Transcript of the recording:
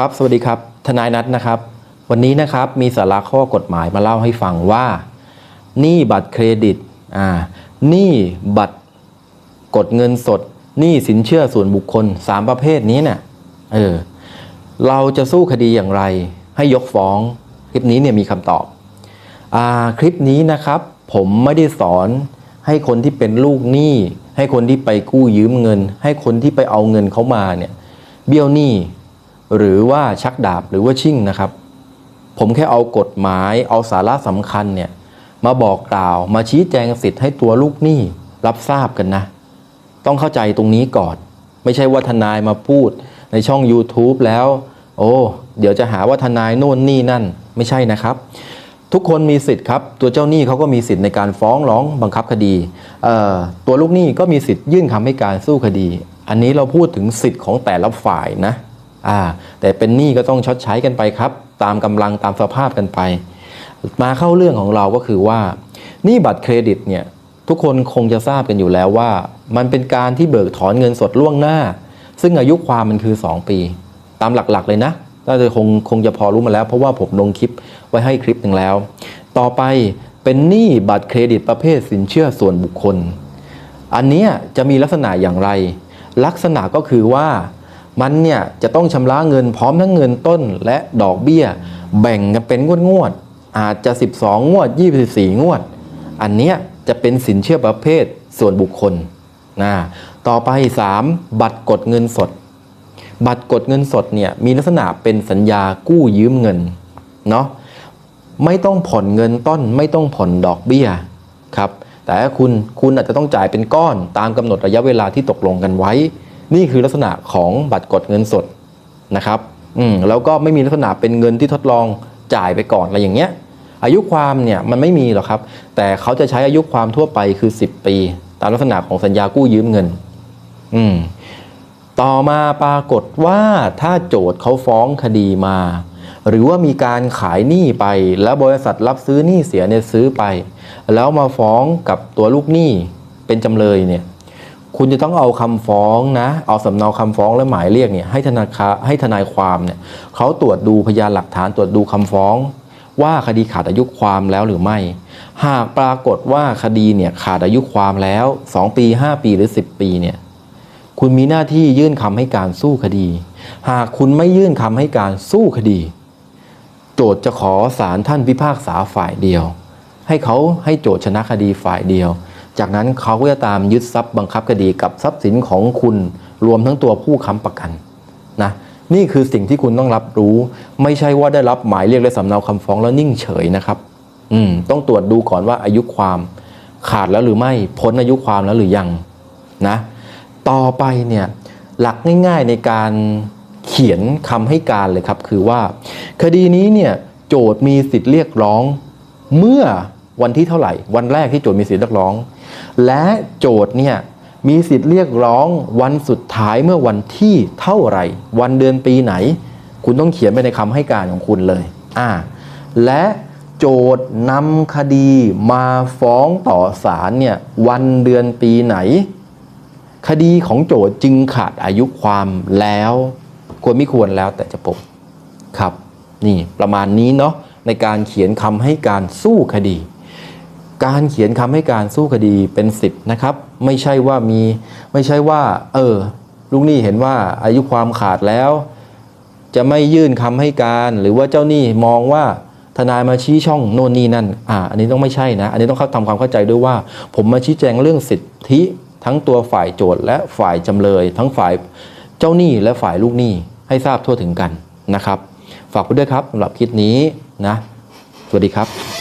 ครับ สวัสดีครับ ทนายนัทนะครับ วันนี้นะครับมีสาระข้อกฎหมายมาเล่าให้ฟังว่าหนี้บัตรเครดิตอ่าหนี้บัตรกดเงินสดหนี้สินเชื่อส่วนบุคคล 3 ประเภทนี้เนี่ยเออเราจะสู้คดีอย่างไร ให้ยกฟ้อง คลิปนี้เนี่ยมีคำตอบอาคลิปนี้นะครับ ผมไม่ได้สอนให้คนที่เป็นลูกหนี้ ให้คนที่ไปกู้ยืมเงิน ให้คนที่ไปเอาเงินเขามาเนี่ยเบี้ยวหนี้ หรือว่าชักดาบหรือว่าชิ่งนะครับ ผมแค่เอากฎหมายเอาสาระสำคัญเนี่ยมาบอกกล่าวมาชี้แจงสิทธิ์ให้ตัวลูกหนี้รับทราบกันนะ ต้องเข้าใจตรงนี้ก่อน ไม่ใช่ว่าทนายมาพูดในช่อง YouTube แล้ว โอ้ เดี๋ยวจะหาว่าทนายโน่นนี่นั่น ไม่ใช่นะครับ ทุกคนมีสิทธิ์ครับ ตัวเจ้าหนี้เขาก็มีสิทธิ์ในการฟ้องร้องบังคับคดีตัวลูกหนี้ก็มีสิทธิ์ยื่นคำให้การสู้คดี อันนี้เราพูดถึงสิทธิ์ของแต่ละฝ่ายนะ อ่าแต่เป็นหนี้ก็ต้องชดใช้กันไปครับ ตามกำลังตามสภาพกันไป มาเข้าเรื่องของเราก็คือว่าหนี้บัตรเครดิตเนี่ยทุกคนคงจะทราบกันอยู่แล้วว่า มันเป็นการที่เบิกถอนเงินสดล่วงหน้า ซึ่งอายุความมันคือ 2 ปี ตามหลักๆเลยนะน่าจะคงคงจะพอรู้มาแล้ว เพราะว่าผมลงคลิปไว้ให้คลิปหนึ่งแล้ว ต่อไปเป็นหนี้บัตรเครดิตประเภทสินเชื่อส่วนบุคคล อันนี้จะมีลักษณะอย่างไร ลักษณะก็คือว่า มันเนี่ยจะต้องชำระเงินพร้อมทั้งเงินต้นและดอกเบี้ย แบ่งกันเป็นงวดงวดๆอาจจะ 12 งวด 24 งวด อันเนี้ยจะเป็นสินเชื่อประเภทส่วนบุคคลนะต่อไป 3 บัตรกดเงินสด บัตรกดเงินสดเนี่ยมีลักษณะเป็นสัญญากู้ยืมเงินเนาะไม่ต้องผ่อนเงินต้นไม่ต้องผ่อนดอกเบี้ยครับแต่คุณคุณอาจจะต้องจ่ายเป็นก้อนตามกำหนดระยะเวลาที่ตกลงกันไว้ นี่คือลักษณะของบัตรกดเงินสดนะครับอืมแล้วก็ไม่มีลักษณะเป็นเงินที่ทดลองจ่ายไปก่อนอะไรอย่างเงี้ย อายุความเนี่ยมันไม่มีหรอกครับ แต่เขาจะใช้อายุความทั่วไปคือ 10 ปี ตามลักษณะของสัญญากู้ยืมเงิน อืมต่อมาปรากฏว่าถ้าโจทย์เขาฟ้องคดีมา หรือว่ามีการขายหนี้ไป แล้วบริษัทรับซื้อหนี้เสียเนี่ยซื้อไป แล้วมาฟ้องกับตัวลูกหนี้เป็นจำเลยเนี่ย คุณจะต้องเอาคำฟ้องนะ เอาสำเนาคำฟ้องและหมายเรียกเนี่ยให้ธนาคารให้ทนายความเนี่ยเขาตรวจดูพยานหลักฐานตรวจดูคำฟ้อง ว่าคดีขาดอายุความแล้วหรือไม่ หากปรากฏว่าคดีเนี่ยขาดอายุความแล้ว 2 ปี 5 ปีหรือ 10 ปีเนี่ยคุณมีหน้าที่ยื่นคำให้การสู้คดี หากคุณไม่ยื่นคำให้การสู้คดี โจทย์จะขอศาลท่านพิพากษาฝ่ายเดียว ให้เขาให้โจทย์ชนะคดีฝ่ายเดียว จากนั้นเขาก็จะตามยึดทรัพย์บังคับคดีกับทรัพย์สินของคุณรวมทั้งตัวผู้ค้ำประกันนะนี่คือสิ่งที่คุณต้องรับรู้ ไม่ใช่ว่าได้รับหมายเรียกและสำเนาคำฟ้องแล้วนิ่งเฉยนะครับ อืมต้องตรวจดูก่อนว่าอายุความขาดแล้วหรือไม่พ้นอายุความแล้วหรือยังนะต่อไปเนี่ยหลักง่ายๆในการเขียนคำให้การเลยครับ คือว่า คดีนี้เนี่ยโจทย์มีสิทธิ์เรียกร้อง เมื่อวันที่เท่าไหร่ วันแรกที่โจทย์มีสิทธิ์เรียกร้อง และโจทย์เนี่ยมีสิทธิ์เรียกร้องวันสุดท้ายเมื่อวันที่เท่าไหร่ วันเดือนปีไหน คุณต้องเขียนไปในคำให้การของคุณเลยอ่าและโจทย์นำคดีมาฟ้องต่อศาลเนี่ยวันเดือนปีไหน คดีของโจทย์จึงขาดอายุความแล้ว ควรไม่ควรแล้วแต่จะปกครับ นี่ประมาณนี้เนาะในการเขียนคำให้การสู้คดี การเขียนคำให้การสู้คดีเป็นสิทธิ์นะครับ ไม่ใช่ว่ามีไม่ใช่ว่า เออลูกหนี้เห็นว่าอายุความขาดแล้ว จะไม่ยื่นคำให้การ หรือว่าเจ้าหนี้มองว่าทนายมาชี้ช่องโน่นนี่นั่นอ่าอันนี้ต้องไม่ใช่นะ อันนี้ต้องเข้าทำความเข้าใจด้วยว่า ผมมาชี้แจงเรื่องสิทธิทั้งตัวฝ่ายโจทย์และฝ่ายจำเลย ทั้งฝ่ายเจ้าหนี้และฝ่ายลูกหนี้ให้ทราบทั่วถึงกันนะครับ ฝากไว้ด้วยครับสำหรับคลิปนี้นะ สวัสดีครับ